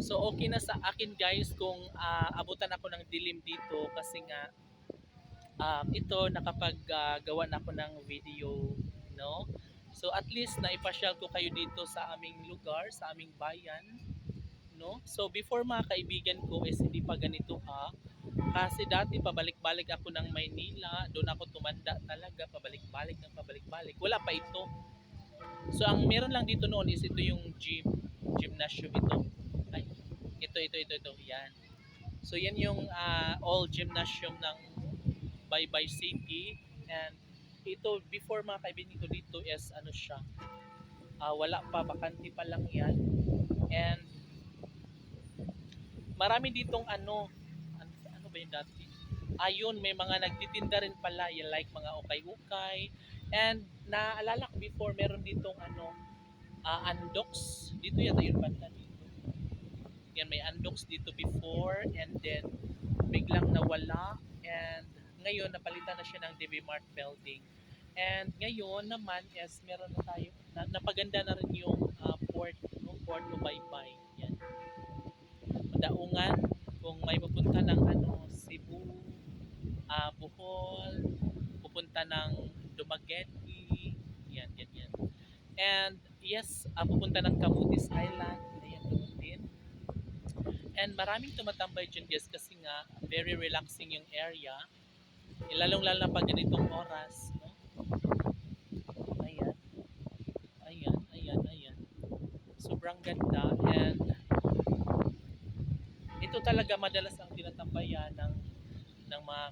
So okay na sa akin guys kung ah, abutan ako ng dilim dito kasi nga um, ito nakapaggawa na ako ng video, no? So at least naipasyal ko kayo dito sa aming lugar, sa aming bayan, no? So before mga kaibigan ko is hindi pa ganito ha. Kasi dati pabalik-balik ako ng Maynila, doon ako tumanda talaga, pabalik-balik ng pabalik-balik. Wala pa ito. So ang meron lang dito noon is ito yung gym, gymnasium ito. Ito, ito, ito, ito, yan. So yan yung ah, all gymnasium ng Baybay City. And ito before mga kaibigan ko dito is ano siya ah, wala pa bakante pa lang yan. And marami ditong ano ano, ano ba yung dati? Ayun may mga nagtitinda rin pala yung like mga ukay-ukay. And naalala ko before meron ditong ano ah, andox dito yata yung banda yan may andox dito before and then biglang nawala and ngayon napalitan na siya ng DB Mart building. And ngayon naman is meron na tayo na, napaganda na rin yung ah, port no port no Baybay. Yan. Madaungan kung may pupunta ng ano Cebu, ah Bohol, pupunta ng Dumaguete, yan yan yan. And yes, ah, pupunta ng Camotes Island. And maraming tumatambay dyan guys kasi nga very relaxing yung area. Eh, Lalong-lalo na pag ganitong oras. No? Ayan. Ayan, ayan, ayan. Sobrang ganda and ito talaga madalas ang tinatambayan ng ng mga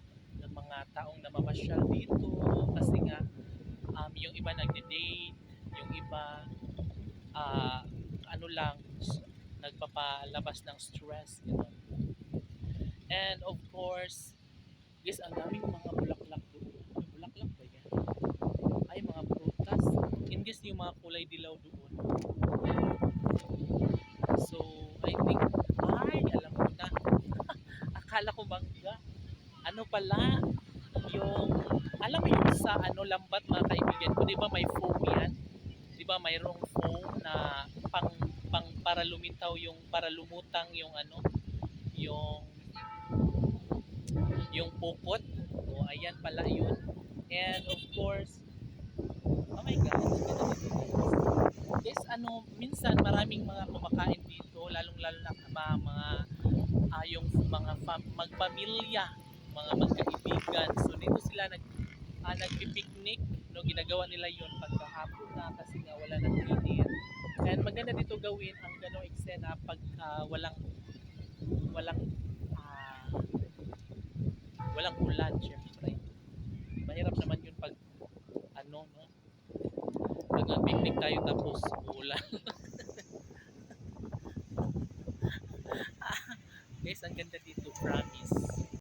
ng mga taong namamasyal dito kasi nga um, yung iba nagde-date, yung iba ah, ano lang nagpapalabas ng stress gano'n. And of course, guys, ang daming mga bulaklak doon. Bulaklak ba yan? Ay, mga prutas. And guys, yung mga kulay dilaw doon. So, I think, ay, alam ko na. Akala ko mangga. Ano pala, yung, alam mo yung sa ano, lambat mga kaibigan ko, di ba may foam yan? Di ba mayroong foam na pang para lumitaw yung, para lumutang yung ano, yung yung pupot. O, ayan pala yun. And of course, oh my God. Guys, ano, minsan maraming mga kumakain dito, lalong-lalo na mga, mga ah, yung mga fam- magpamilya, mga magkaibigan. So, dito sila nag, ah, nagpipiknik. No, ginagawa nila yun pagkahapon na kasi nga wala nang init. And maganda dito gawin ang ganong eksena pag ah, walang walang ah, walang ulan, syempre. Mahirap naman yun pag, ano, no? Pag nag-picnic tayo tapos uulan.